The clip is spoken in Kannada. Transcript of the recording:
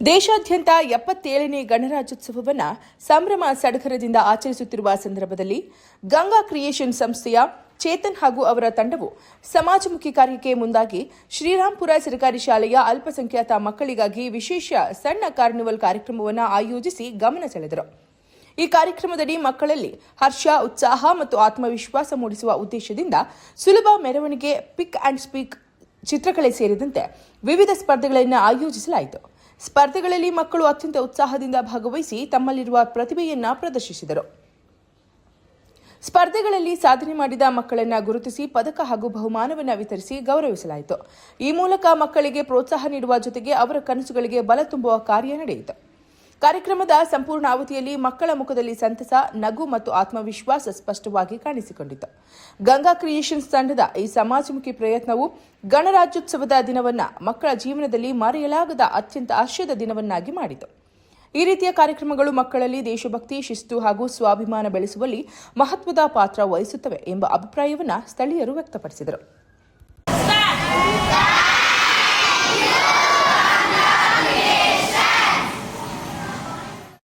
ದೇಶಾದ್ಯಂತ ಎಪ್ಪತ್ತೇಳನೇ ಗಣರಾಜ್ಯೋತ್ಸವವನ್ನು ಸಂಭ್ರಮ ಸಡಗರದಿಂದ ಆಚರಿಸುತ್ತಿರುವ ಸಂದರ್ಭದಲ್ಲಿ ಗಂಗಾ ಕ್ರಿಯೇಷನ್ ಸಂಸ್ಥೆಯ ಚೇತನ್ ಹಾಗೂ ಅವರ ತಂಡವು ಸಮಾಜಮುಖಿ ಕಾರ್ಯಕ್ಕೆ ಮುಂದಾಗಿ ಶ್ರೀರಾಂಪುರ ಸರ್ಕಾರಿ ಶಾಲೆಯ ಅಲ್ಪಸಂಖ್ಯಾತ ಮಕ್ಕಳಿಗಾಗಿ ವಿಶೇಷ ಸಣ್ಣ ಕಾರ್ನಿವಲ್ ಕಾರ್ಯಕ್ರಮವನ್ನು ಆಯೋಜಿಸಿ ಗಮನ ಸೆಳೆದರು. ಈ ಕಾರ್ಯಕ್ರಮದಡಿ ಮಕ್ಕಳಲ್ಲಿ ಹರ್ಷ, ಉತ್ಸಾಹ ಮತ್ತು ಆತ್ಮವಿಶ್ವಾಸ ಮೂಡಿಸುವ ಉದ್ದೇಶದಿಂದ ಸುಲಭ ಮೆರವಣಿಗೆ ಪಿಕ್ ಅಂಡ್ ಸ್ಪೀಕ್ ಚಿತ್ರಕಲೆ ಸೇರಿದಂತೆ ವಿವಿಧ ಸ್ಪರ್ಧೆಗಳನ್ನು ಆಯೋಜಿಸಲಾಯಿತು. ಸ್ಪರ್ಧೆಗಳಲ್ಲಿ ಮಕ್ಕಳು ಅತ್ಯಂತ ಉತ್ಸಾಹದಿಂದ ಭಾಗವಹಿಸಿ ತಮ್ಮಲ್ಲಿರುವ ಪ್ರತಿಭೆಯನ್ನ ಪ್ರದರ್ಶಿಸಿದರು. ಸ್ಪರ್ಧೆಗಳಲ್ಲಿ ಸಾಧನೆ ಮಾಡಿದ ಮಕ್ಕಳನ್ನ ಗುರುತಿಸಿ ಪದಕ ಹಾಗೂ ಬಹುಮಾನವನ್ನು ವಿತರಿಸಿ ಗೌರವಿಸಲಾಯಿತು. ಈ ಮೂಲಕ ಮಕ್ಕಳಿಗೆ ಪ್ರೋತ್ಸಾಹ ನೀಡುವ ಜೊತೆಗೆ ಅವರ ಕನಸುಗಳಿಗೆ ಬಲ ತುಂಬುವ ಕಾರ್ಯ ನಡೆಯಿತು. ಕಾರ್ಯಕ್ರಮದ ಸಂಪೂರ್ಣ ಅವಧಿಯಲ್ಲಿ ಮಕ್ಕಳ ಮುಖದಲ್ಲಿ ಸಂತಸ, ನಗು ಮತ್ತು ಆತ್ಮವಿಶ್ವಾಸ ಸ್ಪಷ್ಟವಾಗಿ ಕಾಣಿಸಿಕೊಂಡಿತು. ಗಂಗಾ ಕ್ರಿಯೇಷನ್ಸ್ ತಂಡದ ಈ ಸಮಾಜಮುಖಿ ಪ್ರಯತ್ನವು ಗಣರಾಜ್ಯೋತ್ಸವದ ದಿನವನ್ನ, ಮಕ್ಕಳ ಜೀವನದಲ್ಲಿ ಮರೆಯಲಾಗದ ಅತ್ಯಂತ ಹರ್ಷದ ದಿನವನ್ನಾಗಿ ಮಾಡಿತು. ಈ ರೀತಿಯ ಕಾರ್ಯಕ್ರಮಗಳು ಮಕ್ಕಳಲ್ಲಿ ದೇಶಭಕ್ತಿ, ಶಿಸ್ತು ಹಾಗೂ ಸ್ವಾಭಿಮಾನ ಬೆಳೆಸುವಲ್ಲಿ ಮಹತ್ವದ ಪಾತ್ರ ವಹಿಸುತ್ತವೆ ಎಂಬ ಅಭಿಪ್ರಾಯವನ್ನು ಸ್ಥಳೀಯರು ವ್ಯಕ್ತಪಡಿಸಿದರು.